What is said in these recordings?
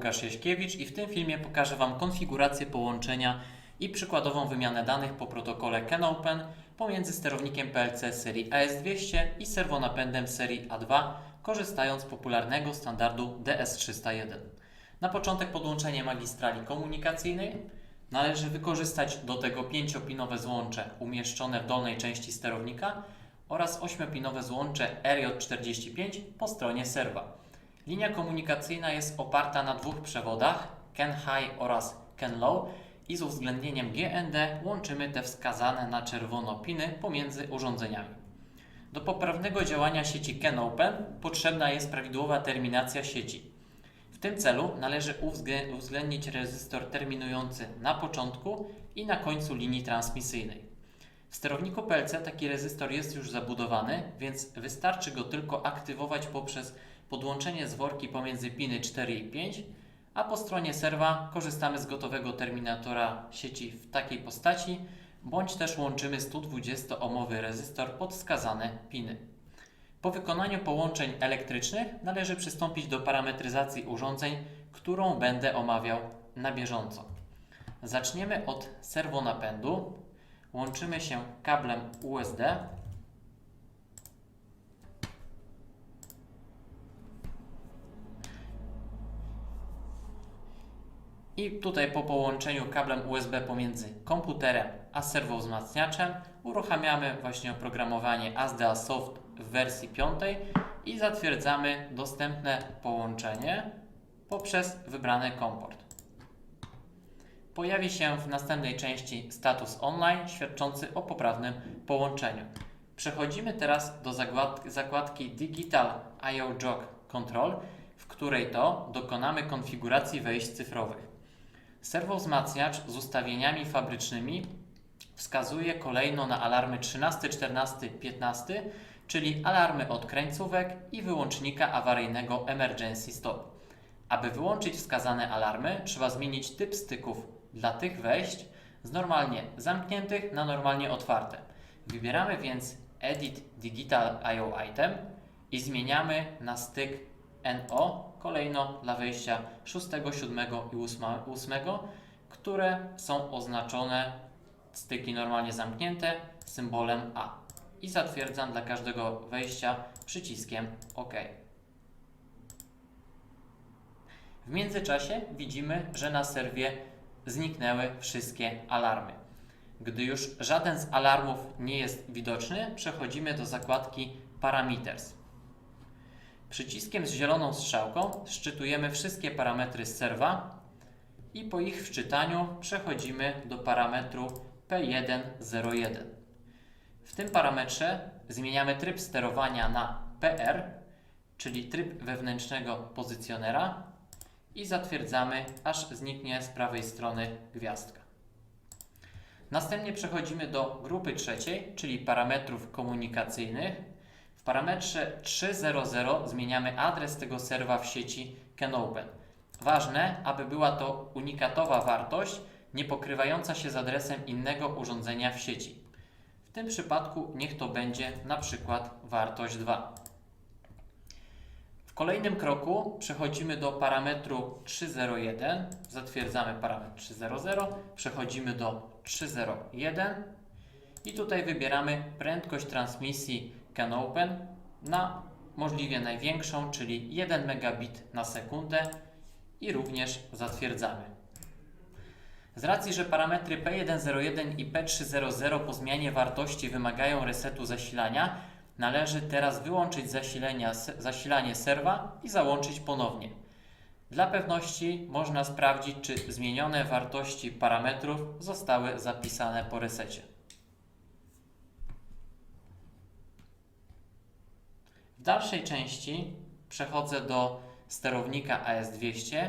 Łukasz Jaśkiewicz i w tym filmie pokażę Wam konfigurację połączenia i przykładową wymianę danych po protokole CanOpen pomiędzy sterownikiem PLC serii AS200 i serwonapędem serii A2, korzystając z popularnego standardu DS301. Na początek podłączenie magistrali komunikacyjnej. Należy wykorzystać do tego 5-pinowe złącze umieszczone w dolnej części sterownika oraz 8-pinowe złącze RJ45 po stronie serwa. Linia komunikacyjna jest oparta na dwóch przewodach CAN High oraz CAN Low i z uwzględnieniem GND łączymy te wskazane na czerwono piny pomiędzy urządzeniami. Do poprawnego działania sieci CAN Open potrzebna jest prawidłowa terminacja sieci. W tym celu należy uwzglę- uwzględnić rezystor terminujący na początku i na końcu linii transmisyjnej. W sterowniku PLC taki rezystor jest już zabudowany, więc wystarczy go tylko aktywować poprzez podłączenie zworki pomiędzy piny 4 i 5, a po stronie serwa korzystamy z gotowego terminatora sieci w takiej postaci, bądź też łączymy 120-ohmowy rezystor pod wskazane piny. Po wykonaniu połączeń elektrycznych należy przystąpić do parametryzacji urządzeń, którą będę omawiał na bieżąco. Zaczniemy od serwonapędu. Łączymy się kablem USD. I tutaj po połączeniu kablem USB pomiędzy komputerem a serwowzmacniaczem uruchamiamy właśnie oprogramowanie ASDA Soft w wersji 5 i zatwierdzamy dostępne połączenie poprzez wybrany komport. Pojawi się w następnej części status online świadczący o poprawnym połączeniu. Przechodzimy teraz do zakład- zakładki Digital IO Jog Control, w której to dokonamy konfiguracji wejść cyfrowych. Serwowzmacniacz z ustawieniami fabrycznymi wskazuje kolejno na alarmy 13, 14, 15, czyli alarmy od krańcówek i wyłącznika awaryjnego Emergency Stop. Aby wyłączyć wskazane alarmy, trzeba zmienić typ styków dla tych wejść z normalnie zamkniętych na normalnie otwarte. Wybieramy więc Edit Digital IO Item i zmieniamy na styk NO kolejno dla wejścia 6, 7 i 8, które są oznaczone styki normalnie zamknięte symbolem A. I zatwierdzam dla każdego wejścia przyciskiem OK. W międzyczasie widzimy, że na serwie zniknęły wszystkie alarmy. Gdy już żaden z alarmów nie jest widoczny, przechodzimy do zakładki Parameters. Przyciskiem z zieloną strzałką szczytujemy wszystkie parametry z serwa i po ich wczytaniu przechodzimy do parametru P101. W tym parametrze zmieniamy tryb sterowania na PR, czyli tryb wewnętrznego pozycjonera i zatwierdzamy, aż zniknie z prawej strony gwiazdka. Następnie przechodzimy do grupy trzeciej, czyli parametrów komunikacyjnych. W parametrze 3.0.0 zmieniamy adres tego serwa w sieci CanOpen. Ważne, aby była to unikatowa wartość, nie pokrywająca się z adresem innego urządzenia w sieci. W tym przypadku niech to będzie na przykład wartość 2. W kolejnym kroku przechodzimy do parametru 301, zatwierdzamy parametr 300, przechodzimy do 301 i tutaj wybieramy prędkość transmisji Na możliwie największą, czyli 1 megabit na sekundę i również zatwierdzamy. Z racji, że parametry P101 i P300 po zmianie wartości wymagają resetu zasilania, należy teraz wyłączyć zasilanie serwa i załączyć ponownie. Dla pewności można sprawdzić, czy zmienione wartości parametrów zostały zapisane po resecie. W dalszej części przechodzę do sterownika AS200,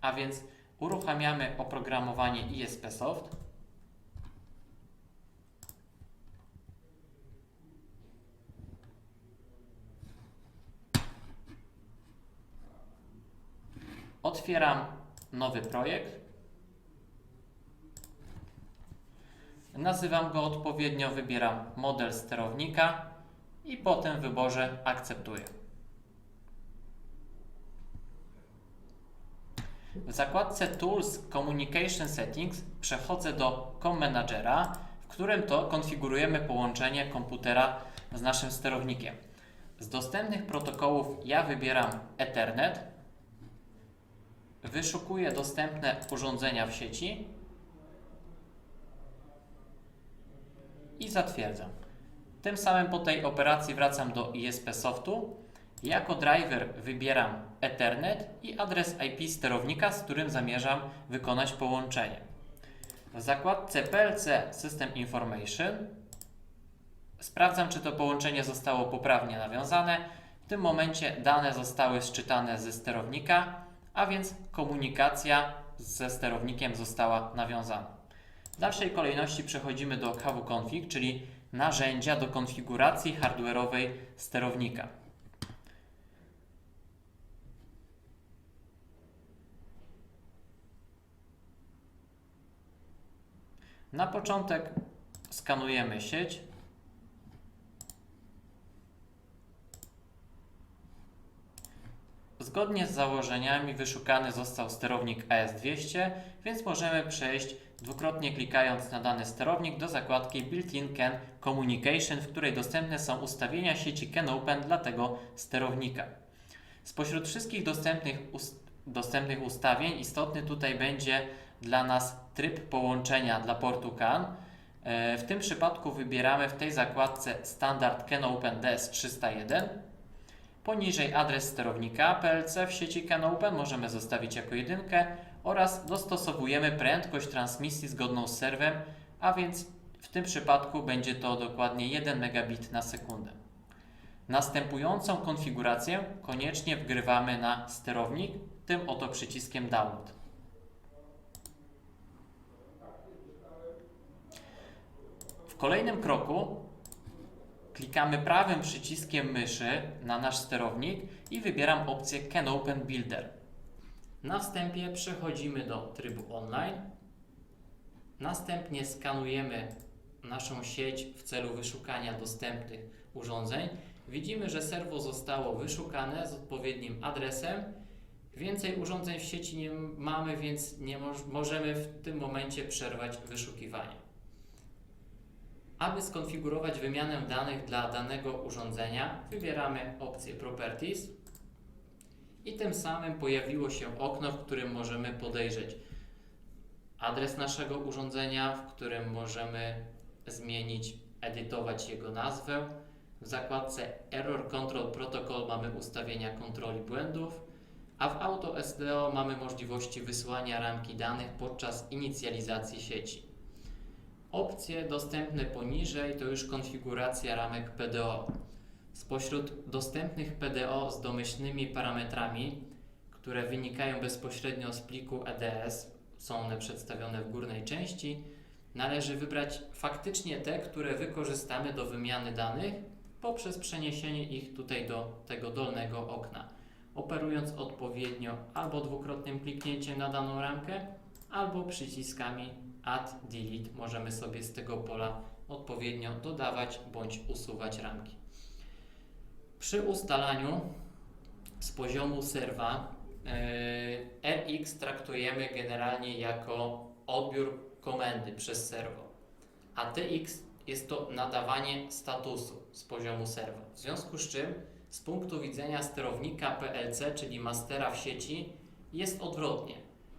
a więc uruchamiamy oprogramowanie ISP Soft. Otwieram nowy projekt. Nazywam go odpowiednio, wybieram model sterownika i po tym wyborze akceptuję. W zakładce Tools Communication Settings przechodzę do Com Managera, w którym to konfigurujemy połączenie komputera z naszym sterownikiem. Z dostępnych protokołów ja wybieram Ethernet, wyszukuję dostępne urządzenia w sieci i zatwierdzam. Tym samym po tej operacji wracam do ISP Softu. Jako driver wybieram Ethernet i adres IP sterownika, z którym zamierzam wykonać połączenie. W zakładce PLC System Information sprawdzam, czy to połączenie zostało poprawnie nawiązane. W tym momencie dane zostały sczytane ze sterownika, a więc komunikacja ze sterownikiem została nawiązana. W dalszej kolejności przechodzimy do KWConfig, czyli narzędzia do konfiguracji hardware'owej sterownika. Na początek skanujemy sieć. Zgodnie z założeniami wyszukany został sterownik AS200, więc możemy przejść dwukrotnie klikając na dany sterownik do zakładki Built-in CAN Communication, w której dostępne są ustawienia sieci CAN-Open dla tego sterownika. Spośród wszystkich dostępnych, ust dostępnych ustawień istotny tutaj będzie dla nas tryb połączenia dla portu CAN. E, w tym przypadku wybieramy w tej zakładce standard CAN-Open DS301. Poniżej adres sterownika PLC w sieci CAN-Open możemy zostawić jako jedynkę oraz dostosowujemy prędkość transmisji zgodną z serwem, a więc w tym przypadku będzie to dokładnie 1 megabit na sekundę. Następującą konfigurację koniecznie wgrywamy na sterownik, tym oto przyciskiem download. W kolejnym kroku klikamy prawym przyciskiem myszy na nasz sterownik i wybieram opcję Can Open Builder. Na wstępie przechodzimy do trybu online. Następnie skanujemy naszą sieć w celu wyszukania dostępnych urządzeń. Widzimy, że serwo zostało wyszukane z odpowiednim adresem. Więcej urządzeń w sieci nie mamy, więc nie możemy w tym momencie przerwać wyszukiwania. Aby skonfigurować wymianę danych dla danego urządzenia, wybieramy opcję Properties i tym samym pojawiło się okno, w którym możemy podejrzeć adres naszego urządzenia, w którym możemy zmienić, edytować jego nazwę. W zakładce Error Control Protocol mamy ustawienia kontroli błędów, a w Auto SDO mamy możliwości wysłania ramki danych podczas inicjalizacji sieci. Opcje dostępne poniżej to już konfiguracja ramek PDO. Spośród dostępnych PDO z domyślnymi parametrami, które wynikają bezpośrednio z pliku EDS, są one przedstawione w górnej części, należy wybrać faktycznie te, które wykorzystamy do wymiany danych poprzez przeniesienie ich tutaj do tego dolnego okna, operując odpowiednio albo dwukrotnym kliknięciem na daną ramkę, albo przyciskami Add, Delete. Możemy sobie z tego pola odpowiednio dodawać bądź usuwać ramki. Przy ustalaniu z poziomu serwa yy, RX traktujemy generalnie jako odbiór komendy przez serwo, a TX jest to nadawanie statusu z poziomu serwa. W związku z czym z punktu widzenia sterownika PLC, czyli mastera w sieci, jest odwrotnie,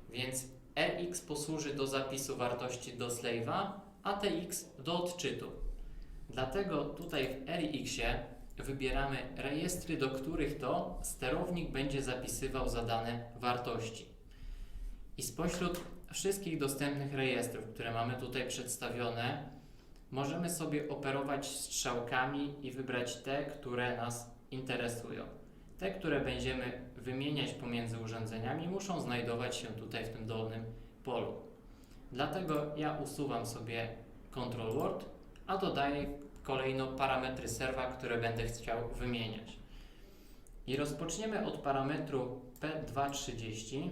więc RX posłuży do zapisu wartości do slave'a, a TX do odczytu. Dlatego tutaj w RX-ie wybieramy rejestry, do których to sterownik będzie zapisywał zadane wartości. I spośród wszystkich dostępnych rejestrów, które mamy tutaj przedstawione, możemy sobie operować strzałkami i wybrać te, które nas interesują. Te, które będziemy wymieniać pomiędzy urządzeniami, muszą znajdować się tutaj w tym dolnym polu. Dlatego ja usuwam sobie Control Word, a dodaję kolejno parametry serwa, które będę chciał wymieniać. I rozpoczniemy od parametru P230.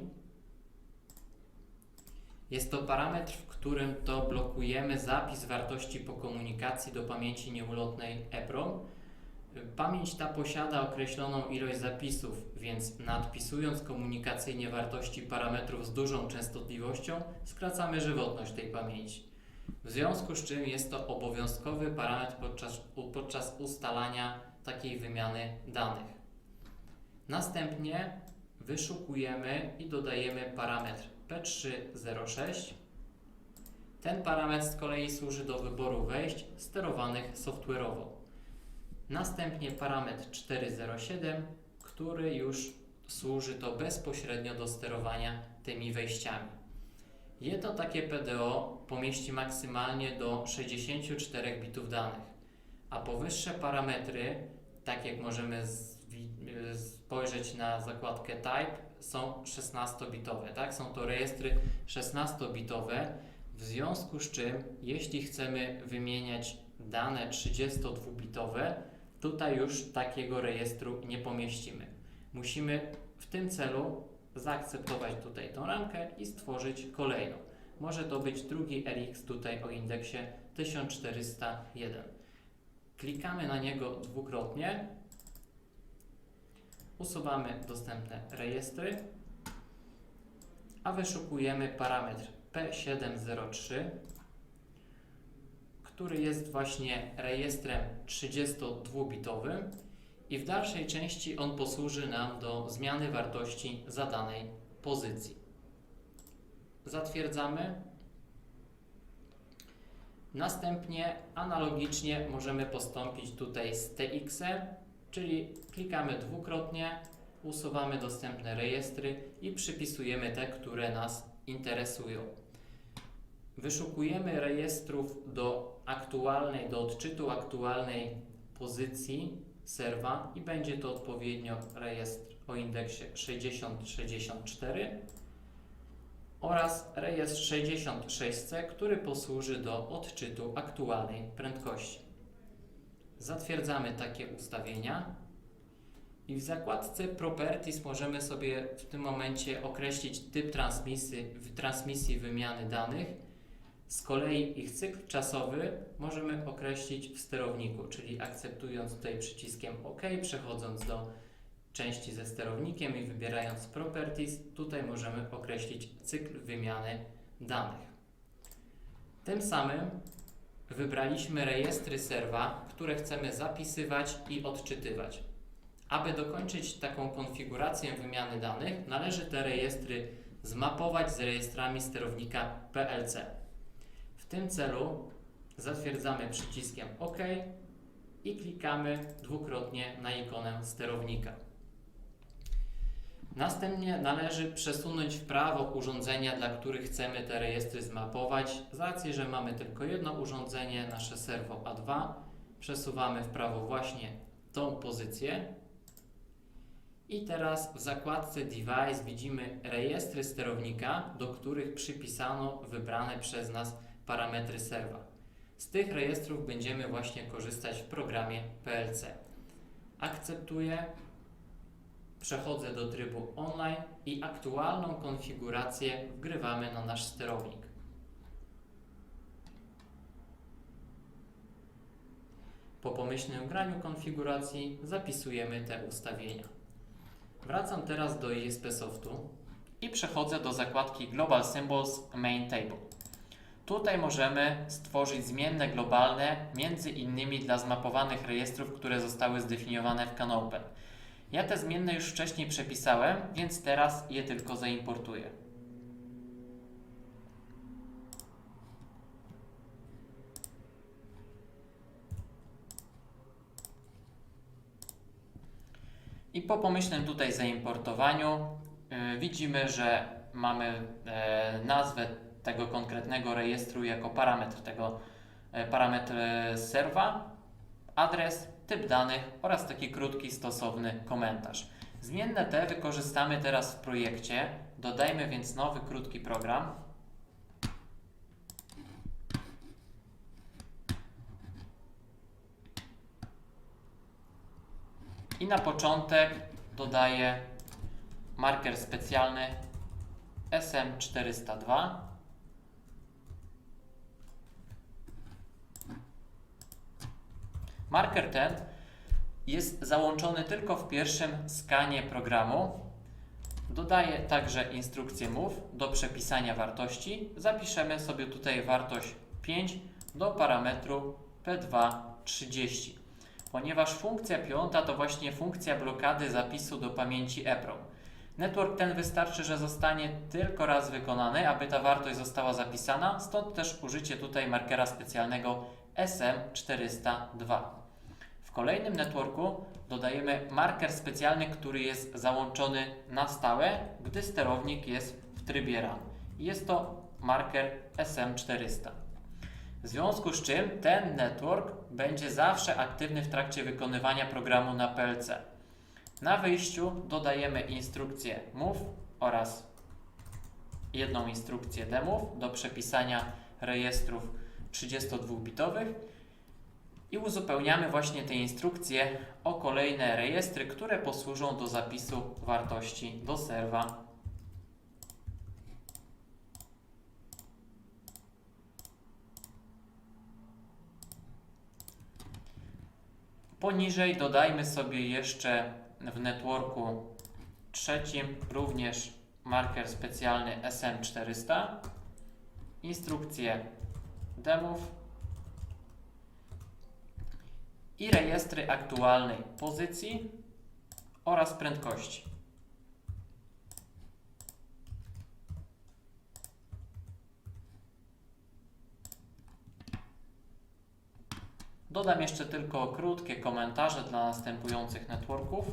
Jest to parametr, w którym to blokujemy zapis wartości po komunikacji do pamięci nieulotnej EPROM Pamięć ta posiada określoną ilość zapisów, więc nadpisując komunikacyjnie wartości parametrów z dużą częstotliwością, skracamy żywotność tej pamięci. W związku z czym jest to obowiązkowy parametr podczas, podczas ustalania takiej wymiany danych. Następnie wyszukujemy i dodajemy parametr P306. Ten parametr z kolei służy do wyboru wejść sterowanych software'owo. Następnie parametr 407, który już służy to bezpośrednio do sterowania tymi wejściami. Jedno takie PDO pomieści maksymalnie do 64 bitów danych, a powyższe parametry, tak jak możemy spojrzeć na zakładkę Type, są 16-bitowe, tak? Są to rejestry 16-bitowe, w związku z czym, jeśli chcemy wymieniać dane 32-bitowe, tutaj już takiego rejestru nie pomieścimy. Musimy w tym celu zaakceptować tutaj tą ramkę i stworzyć kolejną. Może to być drugi RX tutaj o indeksie 1401. Klikamy na niego dwukrotnie, usuwamy dostępne rejestry, a wyszukujemy parametr P703, który jest właśnie rejestrem 32-bitowym i w dalszej części on posłuży nam do zmiany wartości zadanej pozycji. Zatwierdzamy. Następnie analogicznie możemy postąpić tutaj z TX-em, czyli klikamy dwukrotnie, usuwamy dostępne rejestry i przypisujemy te, które nas interesują. Wyszukujemy rejestrów do aktualnej, do odczytu aktualnej pozycji serwa i będzie to odpowiednio rejestr o indeksie 6064 oraz rejestr 66C, który posłuży do odczytu aktualnej prędkości. Zatwierdzamy takie ustawienia i w zakładce Properties możemy sobie w tym momencie określić typ transmisji, transmisji wymiany danych. Z kolei ich cykl czasowy możemy określić w sterowniku, czyli akceptując tutaj przyciskiem OK, przechodząc do części ze sterownikiem i wybierając Properties, tutaj możemy określić cykl wymiany danych. Tym samym wybraliśmy rejestry serwa, które chcemy zapisywać i odczytywać. Aby dokończyć taką konfigurację wymiany danych, należy te rejestry zmapować z rejestrami sterownika PLC. Tym celu zatwierdzamy przyciskiem OK i klikamy dwukrotnie na ikonę sterownika. Następnie należy przesunąć w prawo urządzenia, dla których chcemy te rejestry zmapować. Z racji, że mamy tylko jedno urządzenie, nasze serwo A2, przesuwamy w prawo właśnie tą pozycję. I teraz w zakładce Device widzimy rejestry sterownika, do których przypisano wybrane przez nas parametry serwa. Z tych rejestrów będziemy właśnie korzystać w programie PLC. Akceptuję, przechodzę do trybu online i aktualną konfigurację wgrywamy na nasz sterownik. Po pomyślnym graniu konfiguracji zapisujemy te ustawienia. Wracam teraz do ISP Softu i przechodzę do zakładki Global Symbols Main Table. Tutaj możemy stworzyć zmienne globalne, między innymi dla zmapowanych rejestrów, które zostały zdefiniowane w CanOpen. Ja te zmienne już wcześniej przepisałem, więc teraz je tylko zaimportuję. I po pomyślnym tutaj zaimportowaniu yy, widzimy, że mamy e, nazwę tego konkretnego rejestru jako parametr tego e, parametr e, serwa, adres, typ danych oraz taki krótki stosowny komentarz. Zmienne te wykorzystamy teraz w projekcie. Dodajmy więc nowy krótki program. I na początek dodaję marker specjalny SM402. Marker ten jest załączony tylko w pierwszym skanie programu. Dodaję także instrukcję move do przepisania wartości. Zapiszemy sobie tutaj wartość 5 do parametru P230, ponieważ funkcja piąta to właśnie funkcja blokady zapisu do pamięci EPROM. Network ten wystarczy, że zostanie tylko raz wykonany, aby ta wartość została zapisana, stąd też użycie tutaj markera specjalnego SM402. W kolejnym networku dodajemy marker specjalny, który jest załączony na stałe, gdy sterownik jest w trybie run. Jest to marker SM400. W związku z czym ten network będzie zawsze aktywny w trakcie wykonywania programu na PLC. Na wyjściu dodajemy instrukcję move oraz jedną instrukcję demove do przepisania rejestrów 32-bitowych i uzupełniamy właśnie te instrukcje o kolejne rejestry, które posłużą do zapisu wartości do serwa. Poniżej dodajmy sobie jeszcze w networku trzecim również marker specjalny SM400, instrukcję demów i rejestry aktualnej pozycji oraz prędkości. Dodam jeszcze tylko krótkie komentarze dla następujących networków.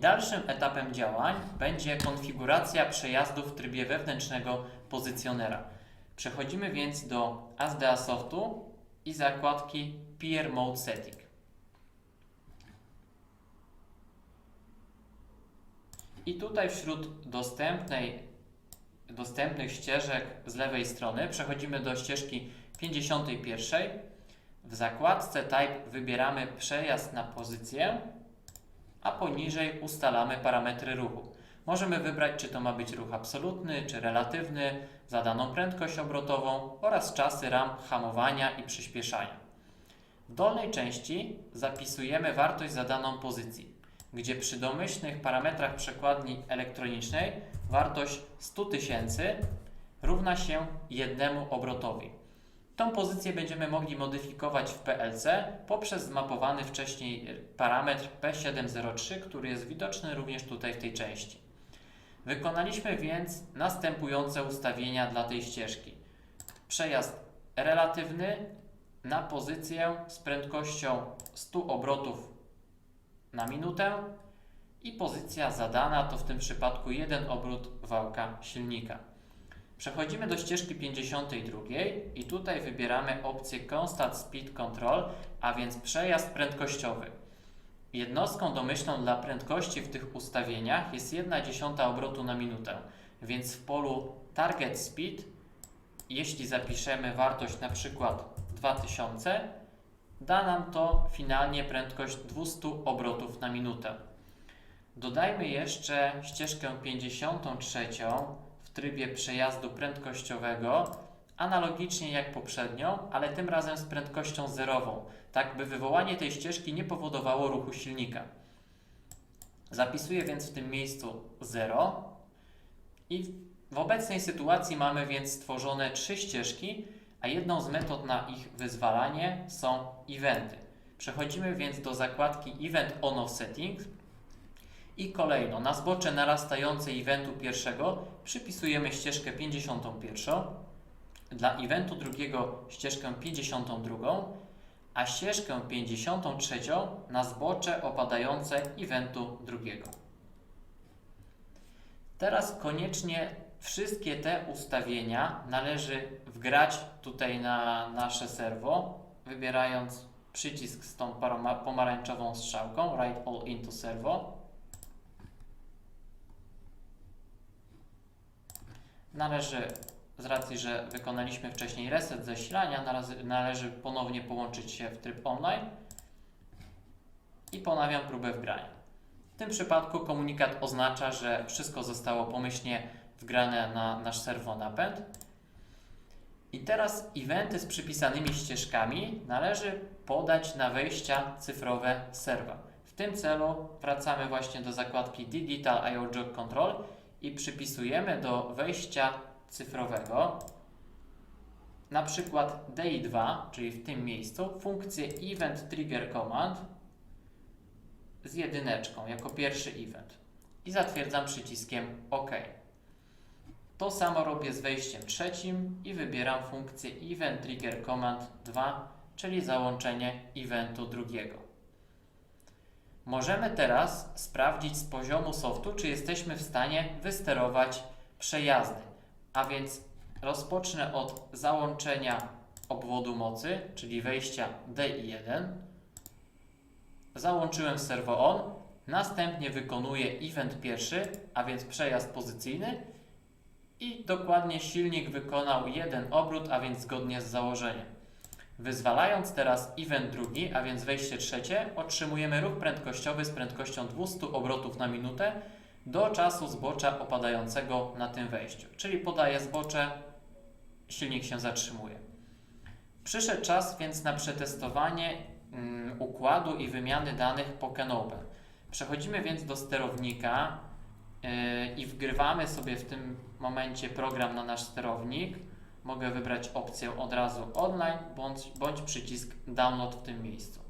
Dalszym etapem działań będzie konfiguracja przejazdu w trybie wewnętrznego pozycjonera. Przechodzimy więc do ASDA Softu i zakładki Peer Mode Setting. I tutaj wśród dostępnej, dostępnych ścieżek z lewej strony przechodzimy do ścieżki 51. W zakładce Type wybieramy przejazd na pozycję a poniżej ustalamy parametry ruchu. Możemy wybrać, czy to ma być ruch absolutny, czy relatywny, za daną prędkość obrotową oraz czasy ram hamowania i przyspieszania. W dolnej części zapisujemy wartość za daną pozycji, gdzie przy domyślnych parametrach przekładni elektronicznej wartość 100 tysięcy równa się jednemu obrotowi. Tą pozycję będziemy mogli modyfikować w PLC poprzez zmapowany wcześniej parametr P703, który jest widoczny również tutaj w tej części. Wykonaliśmy więc następujące ustawienia dla tej ścieżki. Przejazd relatywny na pozycję z prędkością 100 obrotów na minutę i pozycja zadana to w tym przypadku jeden obrót wałka silnika. Przechodzimy do ścieżki 52 i tutaj wybieramy opcję Constant Speed Control, a więc przejazd prędkościowy. Jednostką domyślną dla prędkości w tych ustawieniach jest 1 dziesiąta obrotu na minutę, więc w polu Target Speed, jeśli zapiszemy wartość na przykład 2000, da nam to finalnie prędkość 200 obrotów na minutę. Dodajmy jeszcze ścieżkę 53 w trybie przejazdu prędkościowego, analogicznie jak poprzednio, ale tym razem z prędkością zerową, tak by wywołanie tej ścieżki nie powodowało ruchu silnika. Zapisuję więc w tym miejscu 0 i w obecnej sytuacji mamy więc stworzone trzy ścieżki, a jedną z metod na ich wyzwalanie są eventy. Przechodzimy więc do zakładki Event On-Off Settings i kolejno, na zbocze narastające eventu pierwszego przypisujemy ścieżkę 51, dla eventu drugiego ścieżkę 52, a ścieżkę 53 na zbocze opadające eventu drugiego. Teraz koniecznie wszystkie te ustawienia należy wgrać tutaj na nasze serwo, wybierając przycisk z tą pomarańczową strzałką Write All into Servo Należy, z racji, że wykonaliśmy wcześniej reset zasilania, należy, ponownie połączyć się w tryb online i ponawiam próbę wgrania. tym przypadku komunikat oznacza, że wszystko zostało pomyślnie wgrane na nasz serwonapęd. I teraz eventy z przypisanymi ścieżkami należy podać na wejścia cyfrowe serwa. W tym celu wracamy właśnie do zakładki Digital IO Jog Control i przypisujemy do wejścia cyfrowego na przykład DI2, czyli w tym miejscu, funkcję Event Trigger Command z jedyneczką jako pierwszy event i zatwierdzam przyciskiem OK. To samo robię z wejściem trzecim i wybieram funkcję Event Trigger Command 2, czyli załączenie eventu drugiego. Możemy teraz sprawdzić z poziomu softu, czy jesteśmy w stanie wysterować przejazdy. A więc rozpocznę od załączenia obwodu mocy, czyli wejścia DI1. Załączyłem serwo on, następnie wykonuję event pierwszy, a więc przejazd pozycyjny i dokładnie silnik wykonał jeden obrót, a więc zgodnie z założeniem. Wyzwalając teraz event drugi, a więc wejście trzecie, otrzymujemy ruch prędkościowy z prędkością 200 obrotów na minutę do czasu zbocza opadającego na tym wejściu. Czyli podaję zbocze, silnik się zatrzymuje. Przyszedł czas więc na przetestowanie mm, układu i wymiany danych po CanOpen. Przechodzimy więc do sterownika yy, i wgrywamy sobie w tym momencie program na nasz sterownik. Mogę wybrać opcję od razu online bądź, bądź przycisk download w tym miejscu.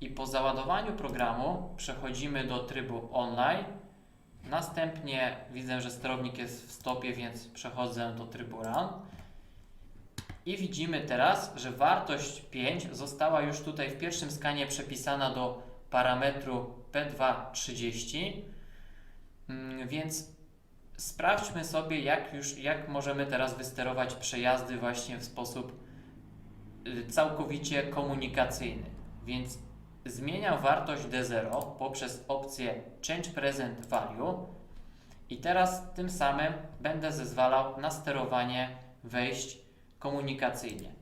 I po załadowaniu programu przechodzimy do trybu online. Następnie widzę, że sterownik jest w stopie, więc przechodzę do trybu run. I widzimy teraz, że wartość 5 została już tutaj w pierwszym skanie przepisana do parametru P230. Mm, Więc sprawdźmy sobie, jak już jak możemy teraz wysterować przejazdy właśnie w sposób y, całkowicie komunikacyjny. Więc zmieniam wartość D0 poprzez opcję Change Present Value i teraz tym samym będę zezwalał na sterowanie wejść komunikacyjnie.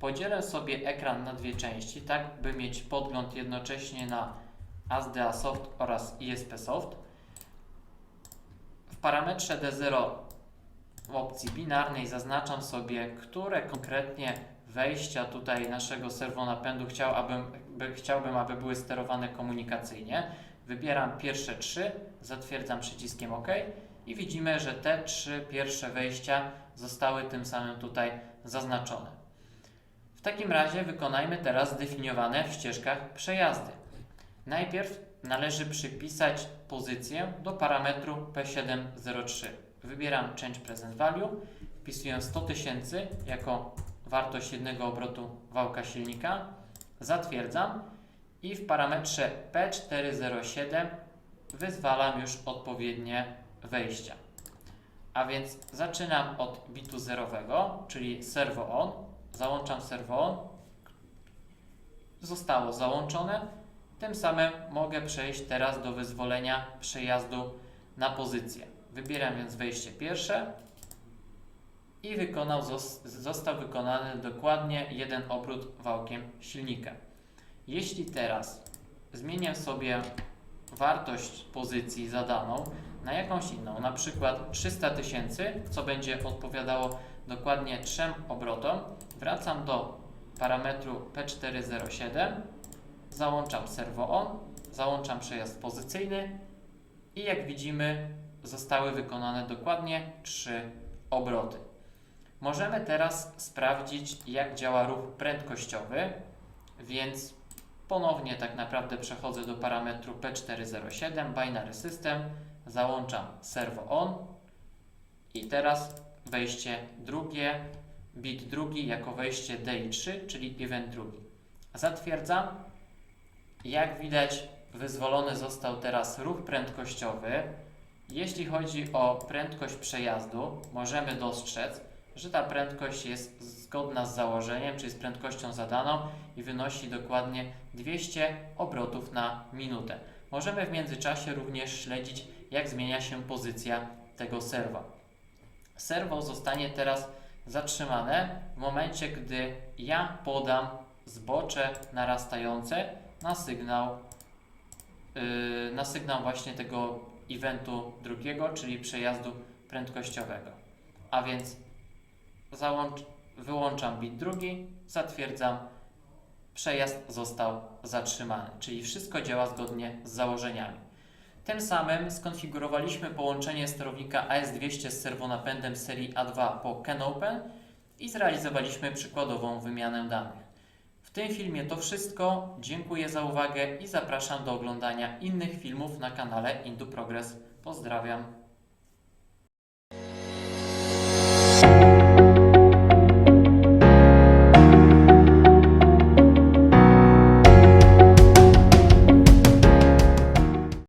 Podzielę sobie ekran na dwie części, tak by mieć podgląd jednocześnie na ASDA Soft oraz ISP Soft. W parametrze D0 w opcji binarnej zaznaczam sobie, które konkretnie wejścia tutaj naszego serwonapędu chciałbym, by, chciałbym, aby były sterowane komunikacyjnie. Wybieram pierwsze trzy, zatwierdzam przyciskiem OK i widzimy, że te trzy pierwsze wejścia zostały tym samym tutaj zaznaczone. W takim razie wykonajmy teraz zdefiniowane w ścieżkach przejazdy. Najpierw należy przypisać pozycję do parametru P703. Wybieram Change Present Value, wpisuję 100 tysięcy jako wartość jednego obrotu wałka silnika, zatwierdzam i w parametrze P407 wyzwalam już odpowiednie wejścia. A więc zaczynam od bitu zerowego, czyli servo on, załączam servo on, zostało załączone, tym samym mogę przejść teraz do wyzwolenia przejazdu na pozycję. Wybieram więc wejście pierwsze i wykonał, został wykonany dokładnie jeden obrót wałkiem silnika. Jeśli teraz zmienię sobie wartość pozycji zadaną na jakąś inną, na przykład 300 tysięcy, co będzie odpowiadało dokładnie trzem obrotom, wracam do parametru P407, załączam servo on, załączam przejazd pozycyjny i jak widzimy zostały wykonane dokładnie trzy obroty. Możemy teraz sprawdzić, jak działa ruch prędkościowy, więc ponownie tak naprawdę przechodzę do parametru P407 Binary System, załączam servo on i teraz wejście drugie, bit drugi jako wejście DI3, czyli event drugi. Zatwierdzam. Jak widać, wyzwolony został teraz ruch prędkościowy. Jeśli chodzi o prędkość przejazdu, możemy dostrzec, że ta prędkość jest zgodna z założeniem, czyli z prędkością zadaną i wynosi dokładnie 200 obrotów na minutę. Możemy w międzyczasie również śledzić, jak zmienia się pozycja tego serwa. Serwo zostanie teraz zatrzymane w momencie, gdy ja podam zbocze narastające na sygnał, yy, na sygnał właśnie tego eventu drugiego, czyli przejazdu prędkościowego. A więc załącz, wyłączam bit drugi, zatwierdzam, przejazd został zatrzymany, czyli wszystko działa zgodnie z założeniami. Tym samym skonfigurowaliśmy połączenie sterownika AS200 z serwonapędem serii A2 po CanOpen i zrealizowaliśmy przykładową wymianę danych. W tym filmie to wszystko. Dziękuję za uwagę i zapraszam do oglądania innych filmów na kanale Indu Progress. Pozdrawiam.